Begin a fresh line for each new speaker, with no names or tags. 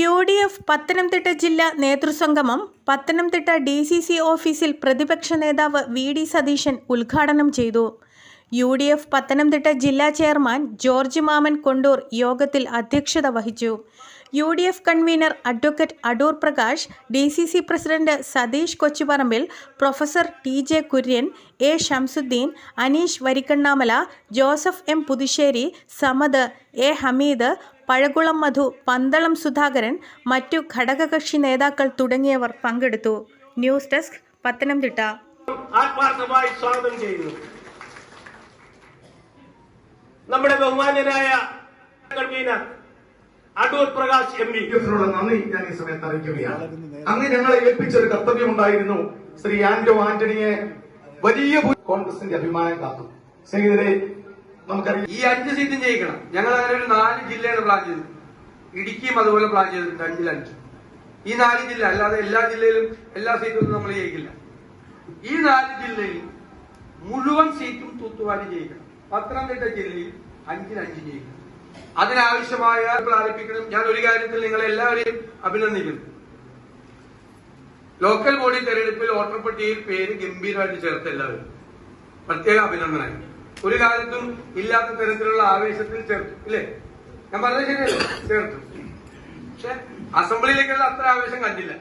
U D F Pathanamthitta ജില്ലാ നേതൃസംഗമം Pathanamthitta D C C ഓഫീസിൽ പ്രതിപക്ഷ നേതാവ് വി ഡി സതീശൻ ഉദ്ഘാടനം ചെയ്തു. യു ഡി എഫ് പത്തനംതിട്ട ജില്ലാ ചെയർമാൻ ജോർജ് മാമൻ കൊണ്ടൂർ യോഗത്തിൽ അധ്യക്ഷത വഹിച്ചു. U D F convener advocate Adoor Prakash D C C president Satheesh Kochuparambil professor T J Kurian A Shamsuddin Aneesh Varikkannamala Joseph M Puthussery Samad A Hameed Pazhakulam Madhu Pandalam Sudhakaran മറ്റു ഘടകകക്ഷി നേതാക്കൾ തുടങ്ങിയവർ പങ്കെടുത്തു. News desk Pathanamthitta.
ആത്മാർത്ഥമായി സ്വാഗതം ചെയ്യുന്നു. നമ്മുടെ ബഹുമാന്യനായ convener Adoor Prakash M P.
നന്ദി ഞാൻ ഈ സമയത്ത് അറിയിക്കുകയാണ്. അങ്ങ് ഞങ്ങളെ ഏൽപ്പിച്ച ഒരു കർത്തവ്യമുണ്ടായിരുന്നു ശ്രീ ആന്റോ ആന്റണിയെ വലിയ കോൺഗ്രസിന്റെ അഭിമാനം കാത്തു. സ്നേഹിതരെ നമുക്കറിയാം.
ഈ അഞ്ച് സീറ്റും ജയിക്കണം. ഞങ്ങൾ അങ്ങനെ ഒരു നാല് ജില്ലയാണ് പ്ലാൻ ചെയ്തത് ഇടുക്കിയും അതുപോലെ പ്ലാൻ ചെയ്തിട്ടുണ്ട് അഞ്ചിൽ അഞ്ച്. ഈ നാല് ജില്ല അല്ലാതെ എല്ലാ ജില്ലയിലും എല്ലാ സീറ്റും നമ്മൾ ജയിക്കില്ല. ഈ നാല് ജില്ലയിൽ മുഴുവൻ സീറ്റും തൂത്തുവാരി ജയിക്കണം. പത്തനംതിട്ട ജില്ലയിൽ അഞ്ചിന് അഞ്ച് ജയിക്കണം. അതിനാവശ്യമായ ആരംഭിക്കണം ഞാൻ ഒരു കാര്യത്തിൽ നിങ്ങളെ എല്ലാവരെയും അഭിനന്ദിക്കുന്നു. ലോക്കൽ ബോഡി തെരഞ്ഞെടുപ്പിൽ വോട്ടർ പട്ടികയിൽ പേര് ഗംഭീരമായിട്ട് ചേർത്ത എല്ലാവരും. പ്രത്യേക അഭിനന്ദനം ഒരു കാലത്തും ഇല്ലാത്ത തരത്തിലുള്ള ആവേശത്തിൽ ചേർത്തു ഇല്ലേ? ഞാൻ പറഞ്ഞത് ശരിയല്ലേ? ചേർത്തു. പക്ഷെ അസംബ്ലിയിലേക്കുള്ള അത്ര ആവേശം കണ്ടില്ല.